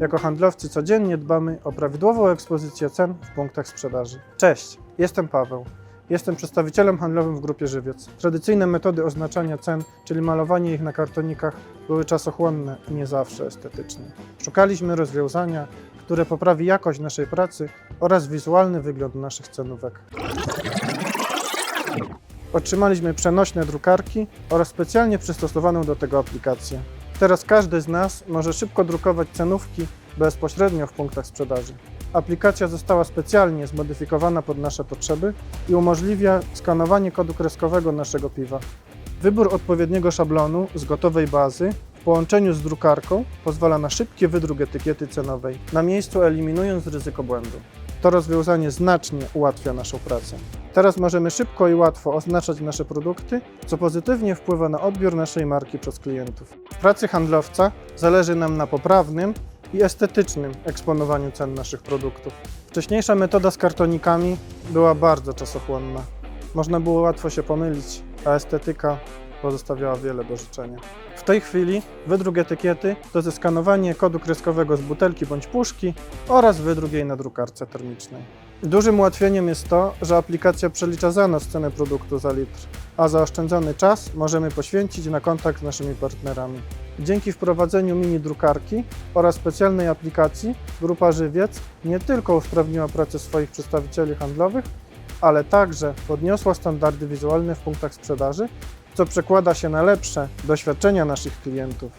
Jako handlowcy codziennie dbamy o prawidłową ekspozycję cen w punktach sprzedaży. Cześć, jestem Paweł. Jestem przedstawicielem handlowym w grupie Żywiec. Tradycyjne metody oznaczania cen, czyli malowanie ich na kartonikach, były czasochłonne i nie zawsze estetyczne. Szukaliśmy rozwiązania, które poprawi jakość naszej pracy oraz wizualny wygląd naszych cenówek. Otrzymaliśmy przenośne drukarki oraz specjalnie przystosowaną do tego aplikację. Teraz każdy z nas może szybko drukować cenówki bezpośrednio w punktach sprzedaży. Aplikacja została specjalnie zmodyfikowana pod nasze potrzeby i umożliwia skanowanie kodu kreskowego naszego piwa. Wybór odpowiedniego szablonu z gotowej bazy w połączeniu z drukarką pozwala na szybki wydruk etykiety cenowej, na miejscu eliminując ryzyko błędu. To rozwiązanie znacznie ułatwia naszą pracę. Teraz możemy szybko i łatwo oznaczać nasze produkty, co pozytywnie wpływa na odbiór naszej marki przez klientów. W pracy handlowca zależy nam na poprawnym i estetycznym eksponowaniu cen naszych produktów. Wcześniejsza metoda z kartonikami była bardzo czasochłonna. Można było łatwo się pomylić, a estetyka pozostawiała wiele do życzenia. W tej chwili wydruk etykiety to zeskanowanie kodu kreskowego z butelki bądź puszki oraz wydruk jej na drukarce termicznej. Dużym ułatwieniem jest to, że aplikacja przelicza za nas cenę produktu za litr, a zaoszczędzony czas możemy poświęcić na kontakt z naszymi partnerami. Dzięki wprowadzeniu mini drukarki oraz specjalnej aplikacji Grupa Żywiec nie tylko usprawniła pracę swoich przedstawicieli handlowych, ale także podniosła standardy wizualne w punktach sprzedaży, co przekłada się na lepsze doświadczenia naszych klientów.